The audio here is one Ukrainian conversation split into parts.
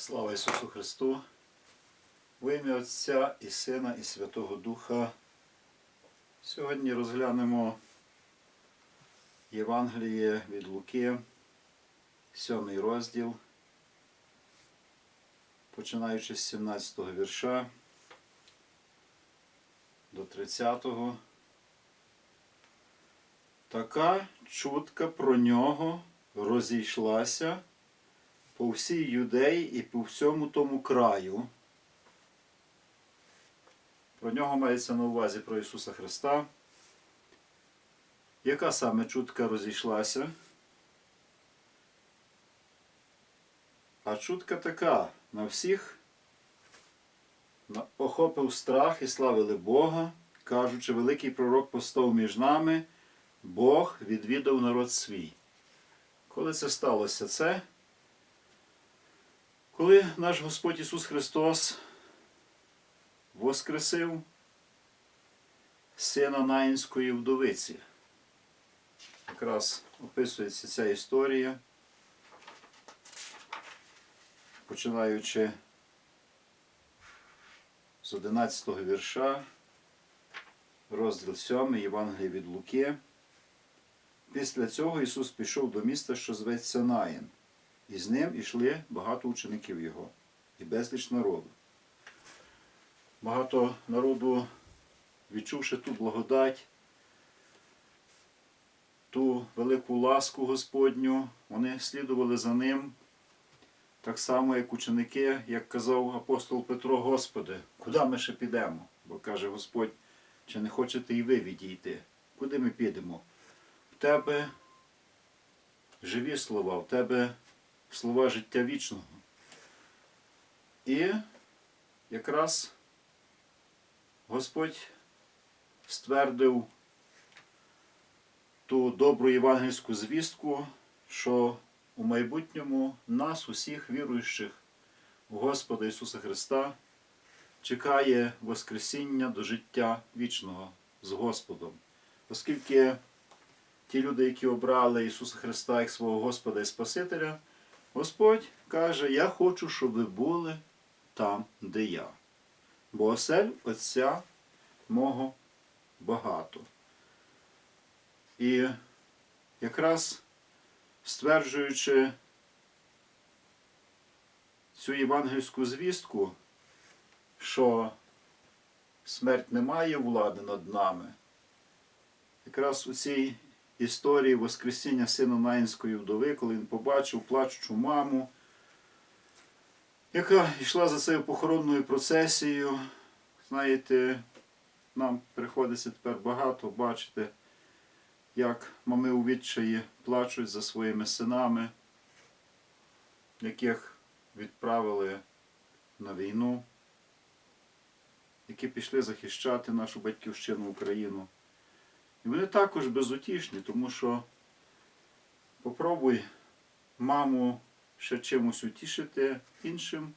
Слава Ісусу Христу! В ім'я Отця і Сина і Святого Духа. Сьогодні розглянемо Євангеліє від Луки, сьомий розділ, починаючи з 17 го вірша до 30. го Така чутка про нього розійшлася по всій юдеї і по всьому тому краю. Про нього мається на увазі про Ісуса Христа. Яка саме чутка розійшлася? А чутка така на всіх охопив страх і славили Бога, кажучи, великий пророк постав між нами, Бог відвідав народ свій. Коли це сталося це? Коли наш Господь Ісус Христос воскресив сина Наїнської вдовиці, якраз описується ця історія, починаючи з 11 го вірша, розділ 7 Євангелія від Луки. Після цього Ісус пішов до міста, що зветься Наїн. І з ним ішли багато учеників його і безліч народу. Багато народу, відчувши ту благодать, ту велику ласку Господню, вони слідували за ним, так само, як ученики, як казав апостол Петро, Господи, куди ми ще підемо? Бо каже Господь, чи не хочете і ви відійти? Куди ми підемо? В тебе живі слова, в тебе слова життя вічного. І якраз Господь ствердив ту добру євангельську звістку, що у майбутньому нас, усіх віруючих у Господа Ісуса Христа, чекає Воскресіння до життя вічного з Господом. Оскільки ті люди, які обрали Ісуса Христа як свого Господа і Спасителя, Господь каже, я хочу, щоб ви були там, де я. Бо осель Отця мого багато. І якраз стверджуючи цю євангельську звістку, що смерть не має влади над нами, якраз у цій історії Воскресіння сина Наїнської вдови, коли він побачив плачучу маму, яка йшла за цією похоронною процесією. Знаєте, нам приходиться тепер багато бачити, як мами у відчаї плачуть за своїми синами, яких відправили на війну, які пішли захищати нашу батьківщину Україну. І вони також безутішні, тому що попробуй маму ще чимось утішити іншим,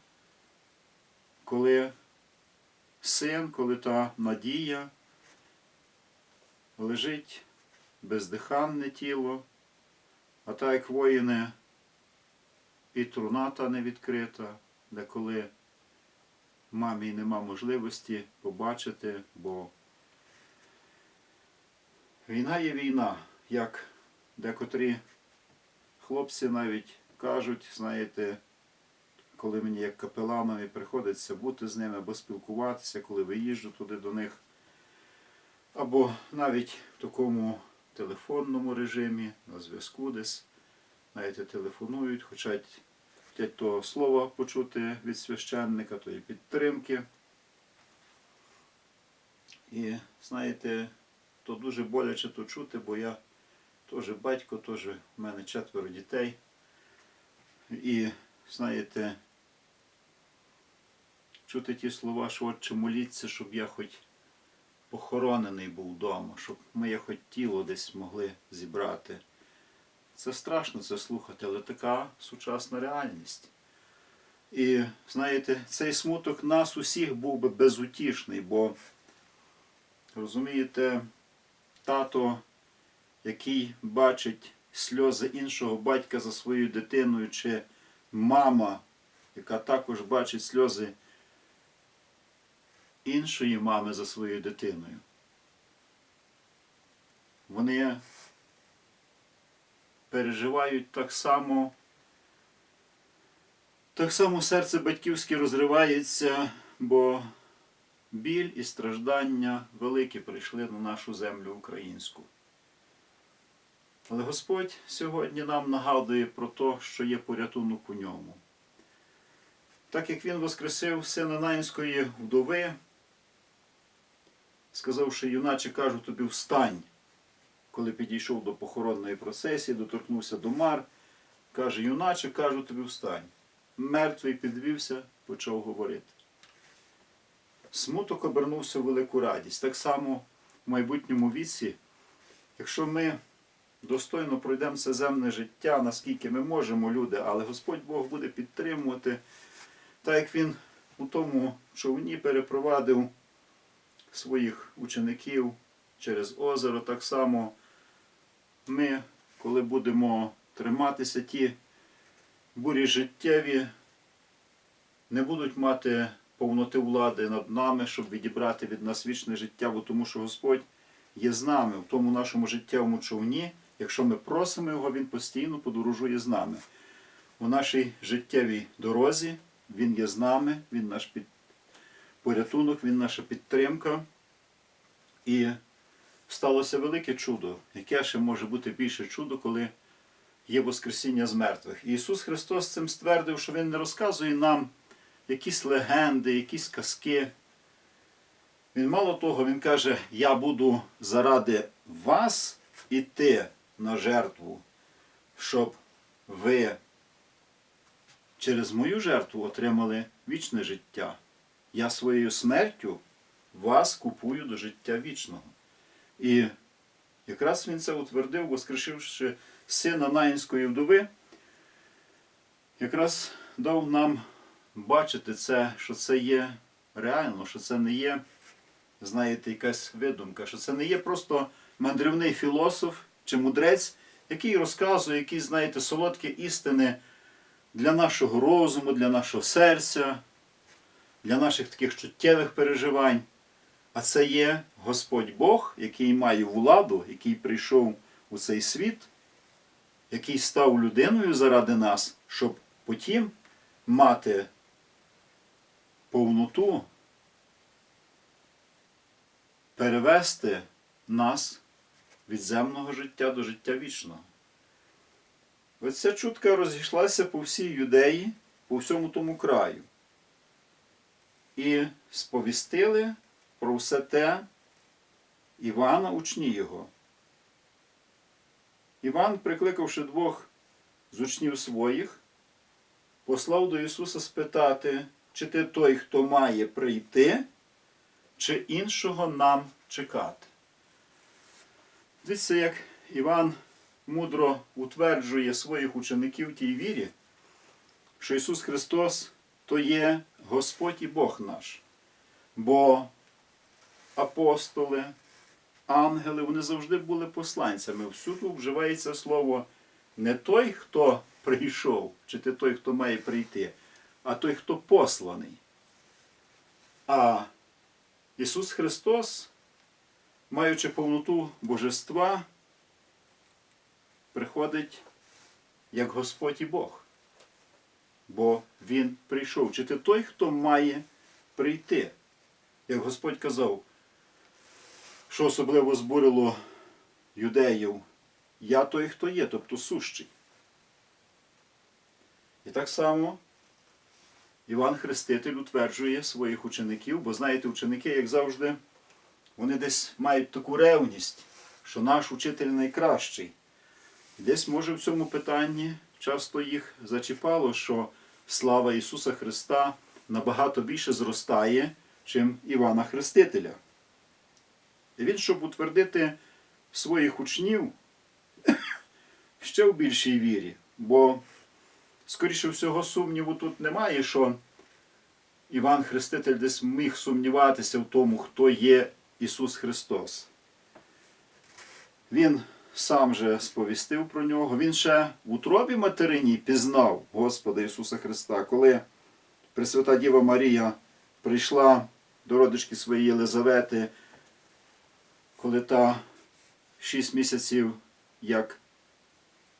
коли син, коли та надія лежить бездиханне тіло, а так як воїни і труна та не відкрита, де коли мамі нема можливості побачити, бо Війна є війна, як декотрі хлопці навіть кажуть, знаєте, коли мені як капеланові приходиться бути з ними або спілкуватися, коли виїжджу туди до них, або навіть в такому телефонному режимі, на зв'язку десь, знаєте, телефонують, хочуть, хочуть того слова почути від священника, тої підтримки. І знаєте, то дуже боляче то чути, бо я теж батько, теж в мене четверо дітей. І знаєте, чути ті слова, що отче моліться, щоб я хоч похоронений був вдома, щоб ми хоч тіло десь могли зібрати. Це страшно це слухати, але така сучасна реальність. І знаєте, цей смуток нас усіх був би безутішний, бо розумієте, тато, який бачить сльози іншого батька за своєю дитиною, чи мама, яка також бачить сльози іншої мами за своєю дитиною. Вони переживають так само, так само серце батьківське розривається, бо біль і страждання великі прийшли на нашу землю українську. Але Господь сьогодні нам нагадує про те, що є порятунок у ньому. Так як Він воскресив сина Наїнської вдови, сказавши, юначе кажу тобі, встань, коли підійшов до похоронної процесії, доторкнувся до мар, каже, юначе кажу тобі, встань. Мертвий підвівся, почав говорити. Смуток обернувся в велику радість. Так само в майбутньому віці, якщо ми достойно пройдемо це земне життя, наскільки ми можемо, люди, але Господь Бог буде підтримувати, так як Він у тому човні перепровадив своїх учеників через озеро, так само ми, коли будемо триматися, ті бурі життєві, не будуть мати повноти влади над нами, щоб відібрати від нас вічне життя, бо тому що Господь є з нами в тому нашому життєвому човні. Якщо ми просимо Його, Він постійно подорожує з нами. У нашій життєвій дорозі Він є з нами, Він наш під... порятунок, Він наша підтримка. І сталося велике чудо, яке ще може бути більше чудо, коли є Воскресіння з мертвих. І Ісус Христос цим ствердив, що Він не розказує нам якісь легенди, якісь казки. Він мало того, Він каже, я буду заради вас іти на жертву, щоб ви через мою жертву отримали вічне життя. Я своєю смертю вас купую до життя вічного. І якраз він це утвердив, воскрешивши сина Наїнської вдови, якраз дав нам бачити це, що це є реально, що це не є, знаєте, якась видумка, що це не є просто мандрівний філософ чи мудрець, який розказує якісь, знаєте, солодкі істини для нашого розуму, для нашого серця, для наших таких чуттєвих переживань. А це є Господь Бог, який має владу, який прийшов у цей світ, який став людиною заради нас, щоб потім мати повноту, перевести нас від земного життя до життя вічного. Ось ця чутка розійшлася по всій юдеї, по всьому тому краю. І сповістили про все те Івана, учні його. Іван, прикликавши двох з учнів своїх, послав до Ісуса спитати, чи ти той, хто має прийти, чи іншого нам чекати. Дивіться, як Іван мудро утверджує своїх учеників в тій вірі, що Ісус Христос то є Господь і Бог наш. Бо апостоли, ангели, вони завжди були посланцями. Всюди вживається слово не той, хто прийшов, чи ти той, хто має прийти, а той, хто посланий. А Ісус Христос, маючи повноту божества, приходить як Господь і Бог. Бо Він прийшов. Чи ти той, хто має прийти? Як Господь казав, що особливо збурило юдеїв, я той, хто є, тобто сущий. І так само Іван Хреститель утверджує своїх учеників, бо знаєте, ученики, як завжди, вони десь мають таку ревність, що наш учитель найкращий. Десь, може, в цьому питанні часто їх зачіпало, що слава Ісуса Христа набагато більше зростає, чим Івана Хрестителя. І він, щоб утвердити своїх учнів ще в більшій вірі, бо, скоріше всього, сумніву тут немає, що Іван Хреститель десь міг сумніватися в тому, хто є Ісус Христос. Він сам же сповістив про нього. Він ще в утробі материні пізнав Господа Ісуса Христа, коли Пресвята Діва Марія прийшла до родички своєї Єлизавети, коли та шість місяців як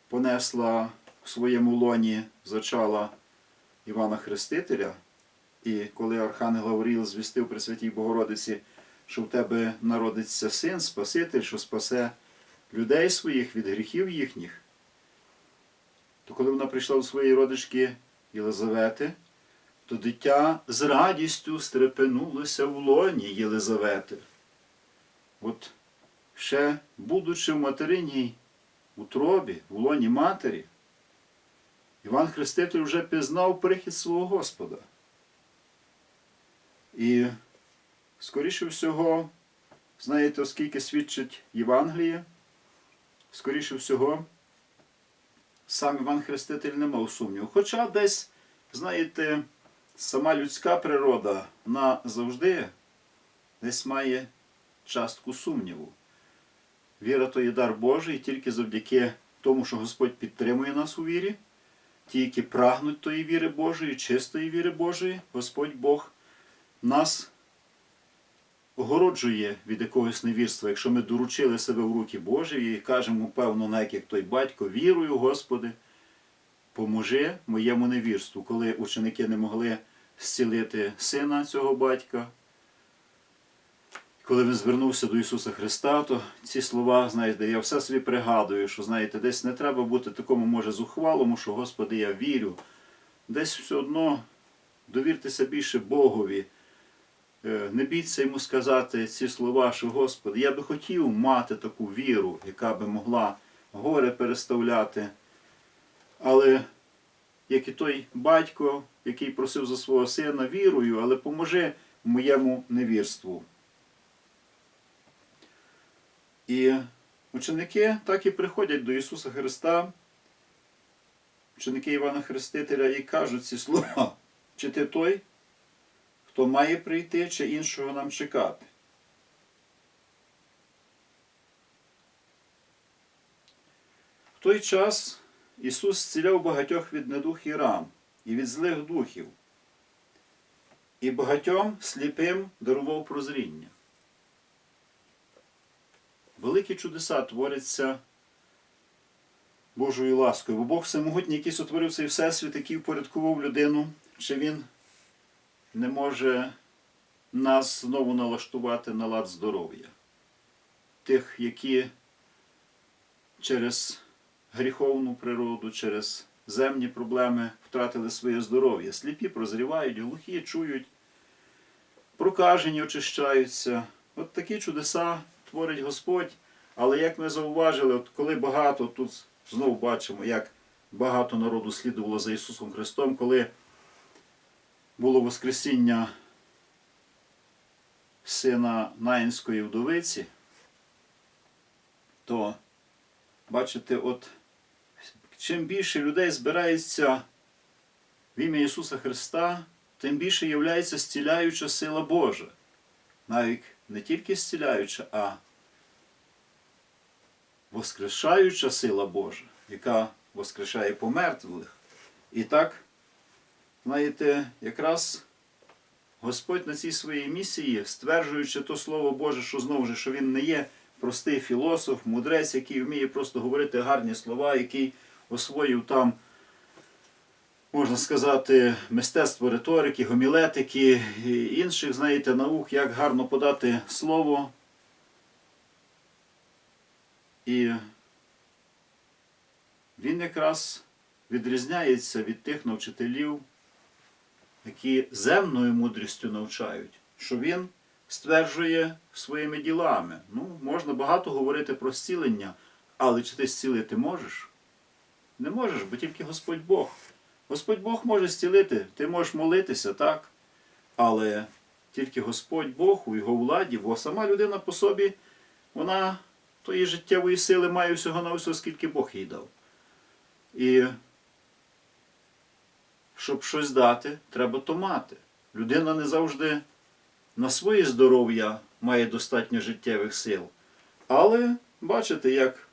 понесла в своєму лоні зачала Івана Хрестителя, і коли Архангел Гавріл звістив при Святій Богородиці, що в тебе народиться син, Спаситель, що спасе людей своїх від гріхів їхніх, то коли вона прийшла до своєї родички Єлизавети, то дитя з радістю стрепенулося в лоні Єлизавети. От ще будучи в материній утробі, в лоні матері, Іван Хреститель вже пізнав прихід свого Господа. І, скоріше всього, знаєте, оскільки свідчить Євангеліє, скоріше всього, сам Іван Хреститель не мав сумніву. Хоча десь, знаєте, сама людська природа вона завжди десь має частку сумніву. Віра то є дар Божий, тільки завдяки тому, що Господь підтримує нас у вірі, ті, які прагнуть тої віри Божої, чистої віри Божої, Господь Бог нас огороджує від якогось невірства, якщо ми доручили себе в руки Божі і кажемо, певно, навіть як той батько, вірую, Господи, поможи моєму невірству, коли ученики не могли зцілити сина цього батька. Коли він звернувся до Ісуса Христа, то ці слова, знаєте, я все собі пригадую, що знаєте, десь не треба бути такому, може, зухвалому, що Господи, я вірю. Десь все одно довіртеся більше Богові. Е, Не бійтеся йому сказати ці слова, що Господи, я би хотів мати таку віру, яка би могла горе переставляти. Але як і той батько, який просив за свого сина, вірую, але поможи моєму невірству. І ученики так і приходять до Ісуса Христа, ученики Івана Хрестителя, і кажуть ці слова, чи ти той, хто має прийти, чи іншого нам чекати. В той час Ісус зціляв багатьох від недух і ран, і від злих духів, і багатьом сліпим дарував прозріння. Великі чудеса творяться Божою ласкою, бо Бог всемогутній, який сотворив цей всесвіт, який впорядкував людину, чи Він не може нас знову налаштувати на лад здоров'я. Тих, які через гріховну природу, через земні проблеми втратили своє здоров'я. Сліпі прозрівають, глухі чують, прокажені очищаються. От такі чудеса творить Господь. Але як ми зауважили, от коли багато, тут знову бачимо, як багато народу слідувало за Ісусом Христом, коли було Воскресіння сина Наїнської вдовиці, то бачите, от чим більше людей збирається в ім'я Ісуса Христа, тим більше являється зціляюча сила Божа. Навіть не тільки зціляюча, а воскрешаюча сила Божа, яка воскрешає помертвих. І так, знаєте, якраз Господь на цій своїй місії, стверджуючи то Слово Боже, що знову ж, що Він не є простий філософ, мудрець, який вміє просто говорити гарні слова, який освоїв там, можна сказати, мистецтво риторики, гомілетики і інших, знаєте, наук, як гарно подати слово. І він якраз відрізняється від тих навчителів, які земною мудрістю навчають, що він стверджує своїми ділами. Ну, можна багато говорити про зцілення, але чи ти зцілити можеш? Не можеш, бо тільки Господь Бог. Господь Бог може зцілити, ти можеш молитися, так? Але тільки Господь Бог у його владі, бо сама людина по собі, вона тої життєвої сили має всього на всього, скільки Бог їй дав. І щоб щось дати, треба то мати. Людина не завжди на своє здоров'я має достатньо життєвих сил. Але бачите, як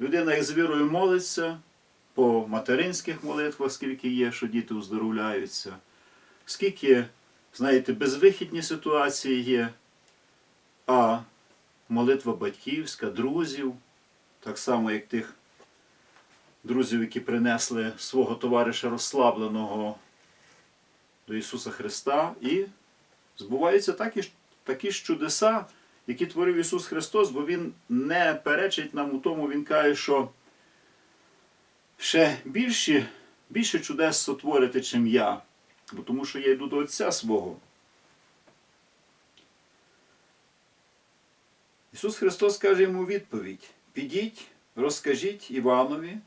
людина як з вірою молиться по материнських молитвах, скільки є, що діти оздоровляються. скільки, знаєте, безвихідні ситуації є, а молитва батьківська, друзів, так само, як тих друзів, які принесли свого товариша розслабленого до Ісуса Христа, і збуваються такі, такі ж чудеса, які творив Ісус Христос, бо Він не перечить нам у тому, Він каже, що ще більші, більше чудес сотворити, чим я, бо тому що я йду до Отця свого. Ісус Христос каже йому відповідь: Підіть, розкажіть Іванові,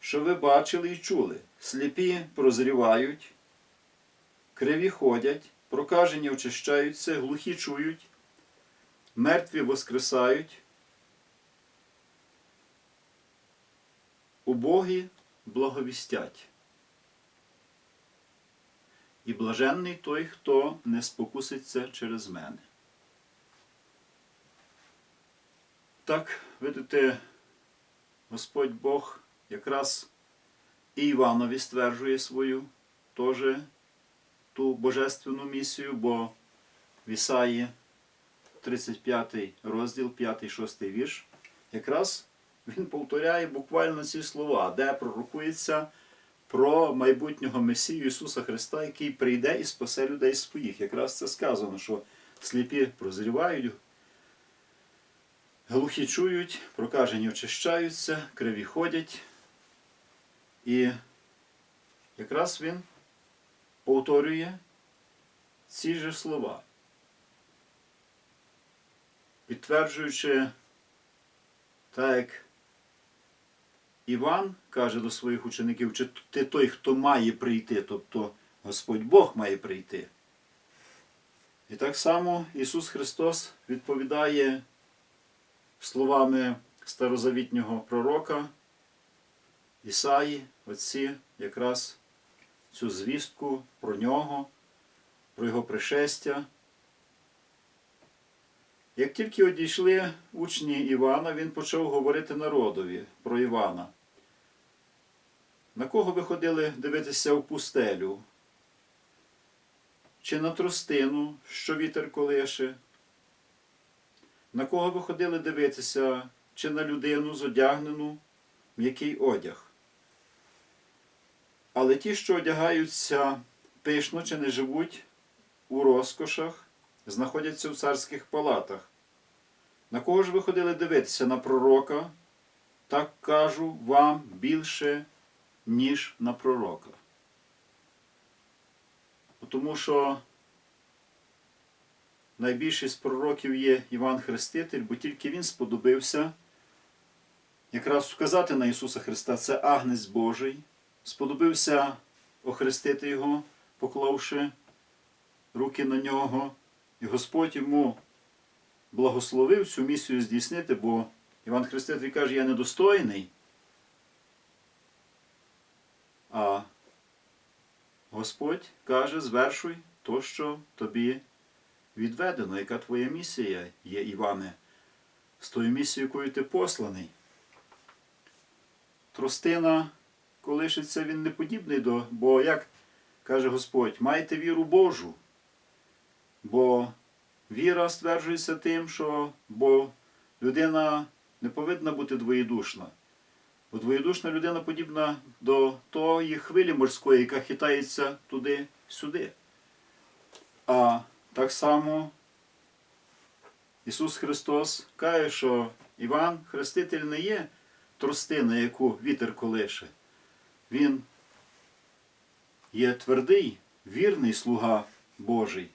що ви бачили і чули. Сліпі прозрівають, криві ходять, прокажені очищаються, глухі чують, мертві воскресають, убогі благовістять. І блаженний той, хто не спокуситься через мене. Так, видите, Господь Бог якраз і Іванові стверджує свою теж ту божественну місію, бо в Ісаї 35 розділ, 5-6 вірш, якраз він повторяє буквально ці слова, де пророкується про майбутнього Месію Ісуса Христа, який прийде і спасе людей своїх. Якраз це сказано, що сліпі прозрівають, глухі чують, прокажені очищаються, криві ходять. І якраз він повторює ці ж слова, підтверджуючи так, як Іван каже до своїх учеників, чи ти той, хто має прийти, тобто Господь Бог має прийти. І так само Ісус Христос відповідає словами старозавітнього пророка Ісаї, отці якраз цю звістку про нього, про його пришестя. Як тільки одійшли учні Івана, він почав говорити народові про Івана. На кого ви ходили дивитися в пустелю? Чи на тростину, що вітер колише? На кого ви ходили дивитися, чи на людину зодягнену м'який одяг? Але ті, що одягаються пишно чи не живуть у розкошах, знаходяться в царських палатах. На кого ж ви ходили дивитися? На пророка? Так кажу вам більше, ніж на пророка. Тому що найбільший з пророків є Іван Хреститель, бо тільки він сподобився якраз вказати на Ісуса Христа, це Агнець Божий, сподобився охрестити Його, поклавши руки на нього, і Господь йому благословив цю місію здійснити, бо Іван Хреститель каже, я недостойний. А Господь каже, звершуй то, що тобі відведено, яка твоя місія є, Іване, з тою місією, якою ти посланий. Тростина колишиться, він не подібний до, бо, як каже Господь, майте віру Божу. Бо віра стверджується тим, що бо людина не повинна бути двоєдушна. Бо двоєдушна людина подібна до тої хвилі морської, яка хитається туди-сюди. А так само Ісус Христос каже, що Іван Хреститель не є тростина, яку вітер колише. Він є твердий, вірний слуга Божий.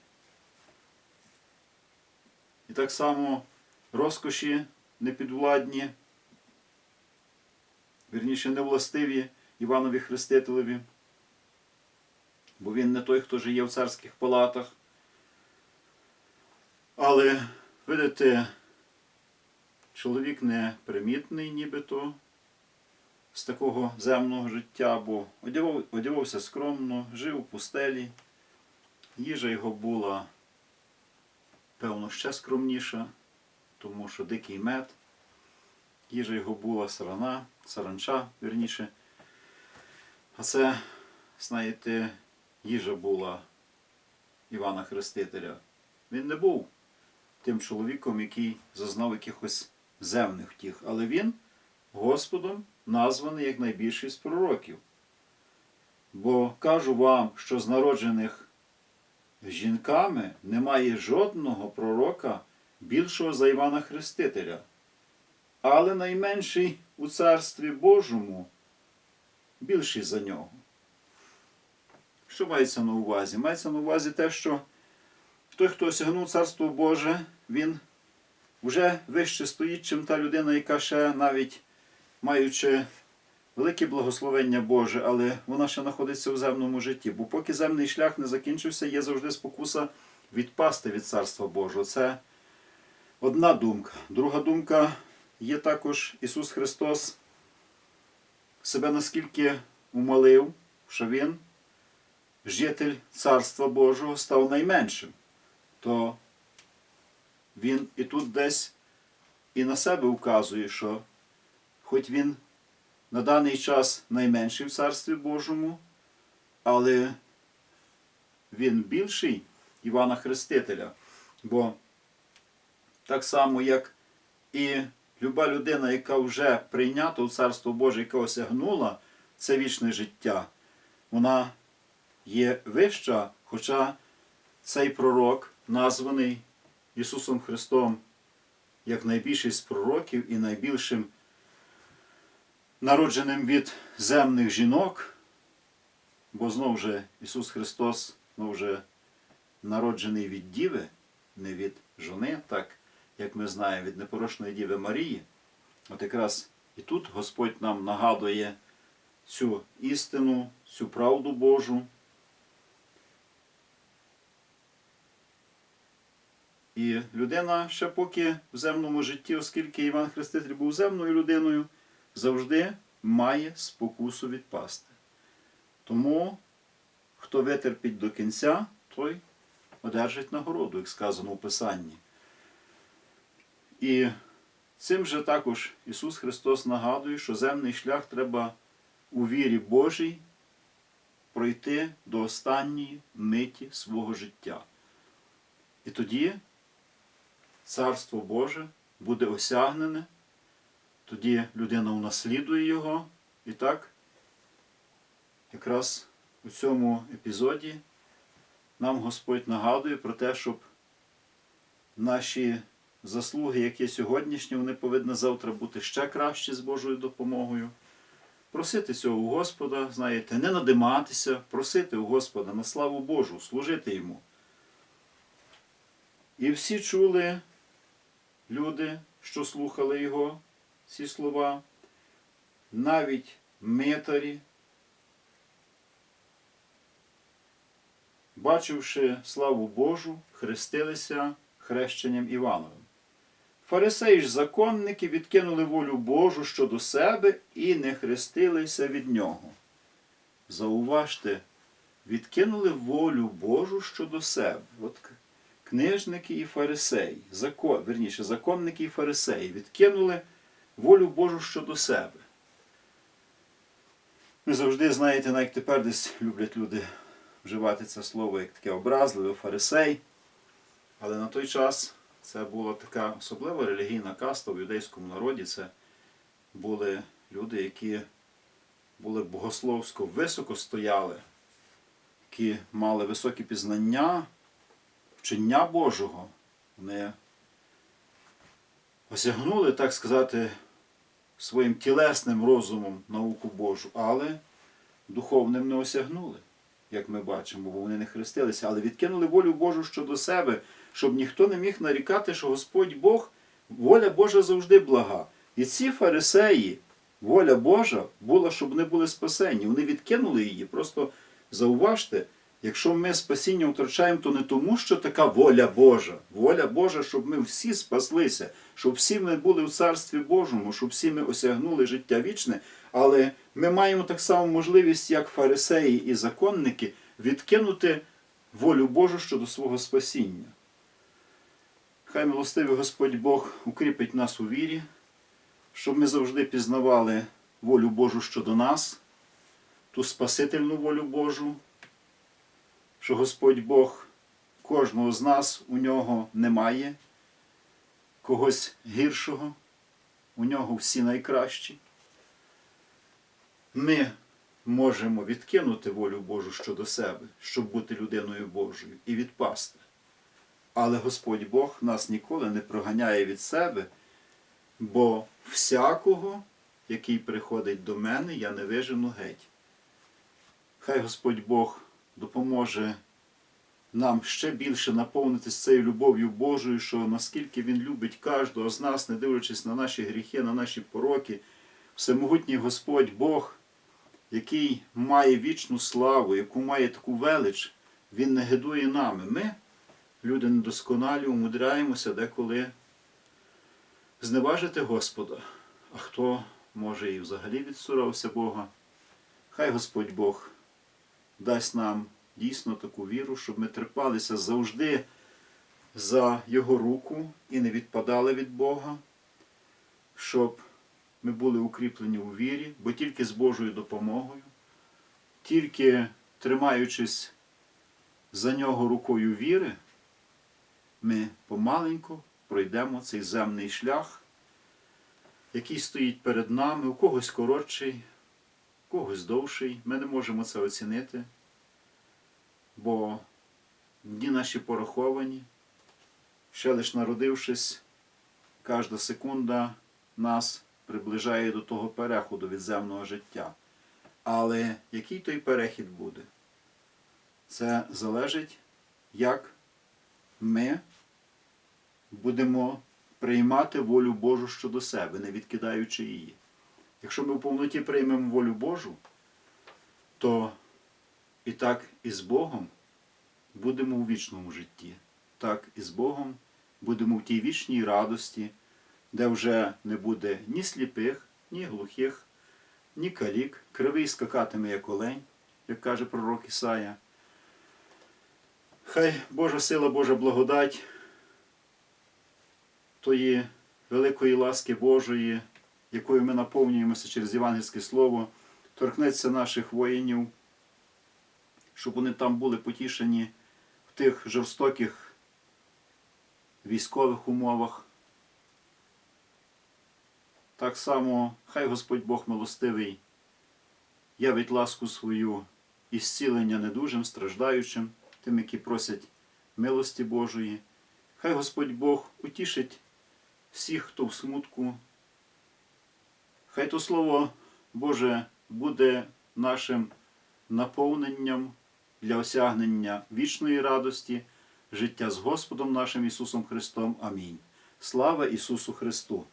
І так само розкоші непідвладні, вірніше невластиві Іванові Хрестителеві, бо він не той, хто живе в царських палатах. Але, видите, чоловік непримітний нібито з такого земного життя, бо одягав, одягався скромно, жив у пустелі, їжа його була, певно, ще скромніша, тому що дикий мед, їжа його була сарана, саранча, вірніше. А це, знаєте, їжа була Івана Хрестителя. Він не був тим чоловіком, який зазнав якихось земних втіх, але він Господом названий як найбільший з пророків. Бо кажу вам, що з народжених жінками немає жодного пророка більшого за Івана Хрестителя, але найменший у Царстві Божому більший за нього. Що мається на увазі? Мається на увазі те, що той, хто осягнув Царство Боже, він вже вище стоїть, чим та людина, яка ще навіть маючи велике благословення Боже, але вона ще знаходиться в земному житті. Бо поки земний шлях не закінчився, є завжди спокуса відпасти від Царства Божого. Це одна думка. Друга думка є також Ісус Христос себе наскільки умолив, що Він, житель Царства Божого, став найменшим, то Він і тут десь і на себе вказує, що хоч він на даний час найменший в Царстві Божому, але він більший Івана Хрестителя. Бо так само, як і люба людина, яка вже прийнята у Царство Боже, яка осягнула це вічне життя, вона є вища, хоча цей пророк, названий Ісусом Христом як найбільший з пророків і найбільшим народженим від земних жінок, бо знову же Ісус Христос знову же народжений від Діви, не від жони, так як ми знаємо, від непорочної Діви Марії. От якраз і тут Господь нам нагадує цю істину, цю правду Божу. І людина ще поки в земному житті, оскільки Іван Хреститель був земною людиною, завжди має спокусу відпасти. Тому, хто витерпить до кінця, той одержить нагороду, як сказано у Писанні. І цим же також Ісус Христос нагадує, що земний шлях треба у вірі Божій пройти до останньої миті свого життя. І тоді Царство Боже буде осягнене, тоді людина унаслідує його. І так, якраз у цьому епізоді нам Господь нагадує про те, щоб наші заслуги, які сьогоднішні, вони повинні завтра бути ще кращі з Божою допомогою. Просити цього у Господа, знаєте, не надиматися, просити у Господа на славу Божу, служити йому. І всі чули люди, що слухали його, ці слова, навіть митарі, бачивши славу Божу, хрестилися хрещенням Івановим. Фарисеї ж законники відкинули волю Божу щодо себе і не хрестилися від нього. Зауважте, відкинули волю Божу щодо себе. От книжники і фарисеї, закон, верніше, законники і фарисеї відкинули волю Божу щодо себе. Ми завжди, знаєте, навіть тепер десь люблять люди вживати це слово як таке образливе, фарисей. Але на той час це була така особлива релігійна каста в юдейському народі. Це були люди, які були богословсько високо стояли, які мали високі пізнання вчення Божого. Вони осягнули, так сказати, своїм тілесним розумом науку Божу, але духовним не осягнули, як ми бачимо, бо вони не хрестилися, але відкинули волю Божу щодо себе, щоб ніхто не міг нарікати, що Господь Бог, воля Божа завжди блага. І ці фарисеї, воля Божа була, щоб вони були спасені. Вони відкинули її. Просто зауважте, якщо ми спасіння втрачаємо, то не тому, що така воля Божа. Воля Божа, щоб ми всі спаслися, щоб всі ми були в Царстві Божому, щоб всі ми осягнули життя вічне. Але ми маємо так само можливість, як фарисеї і законники, відкинути волю Божу щодо свого спасіння. Хай милостивий Господь Бог укріпить нас у вірі, щоб ми завжди пізнавали волю Божу щодо нас, ту Спасительну волю Божу, що Господь Бог кожного з нас у нього немає когось гіршого, у нього всі найкращі. Ми можемо відкинути волю Божу щодо себе, щоб бути людиною Божою і відпасти. Але Господь Бог нас ніколи не проганяє від себе, бо всякого, який приходить до мене, я не вижену геть. Хай Господь Бог допоможе нам ще більше наповнитися цією любов'ю Божою, що наскільки Він любить кожного з нас, не дивлячись на наші гріхи, на наші пороки, всемогутній Господь Бог, який має вічну славу, яку має таку велич, Він не гидує нами. Ми, люди недосконалі, умудряємося деколи зневажити Господа. А хто може і взагалі відсурався Бога? Хай Господь Бог дасть нам дійсно таку віру, щоб ми терпалися завжди за Його руку і не відпадали від Бога, щоб ми були укріплені у вірі, бо тільки з Божою допомогою, тільки тримаючись за нього рукою віри, ми помаленьку пройдемо цей земний шлях, який стоїть перед нами, у когось коротший, когось довший. Ми не можемо це оцінити, бо дні наші пораховані, ще лиш народившись, кожна секунда нас приближає до того переходу від земного життя. Але який той перехід буде? Це залежить, як ми будемо приймати волю Божу щодо себе, не відкидаючи її. Якщо ми в повноті приймемо волю Божу, то і так і з Богом будемо у вічному житті. Так і з Богом будемо в тій вічній радості, де вже не буде ні сліпих, ні глухих, ні калік, кривий скакатиме як олень, як каже пророк Ісая. Хай Божа сила, Божа благодать тої великої ласки Божої, якою ми наповнюємося через євангельське слово, торкнеться наших воїнів, щоб вони там були потішені в тих жорстоких військових умовах. Так само, хай Господь Бог милостивий явить ласку свою і зцілення недужим, страждаючим, тим, які просять милості Божої. Хай Господь Бог утішить всіх, хто в смутку. Хай то Слово Боже буде нашим наповненням для осягнення вічної радості, життя з Господом нашим Ісусом Христом. Амінь. Слава Ісусу Христу!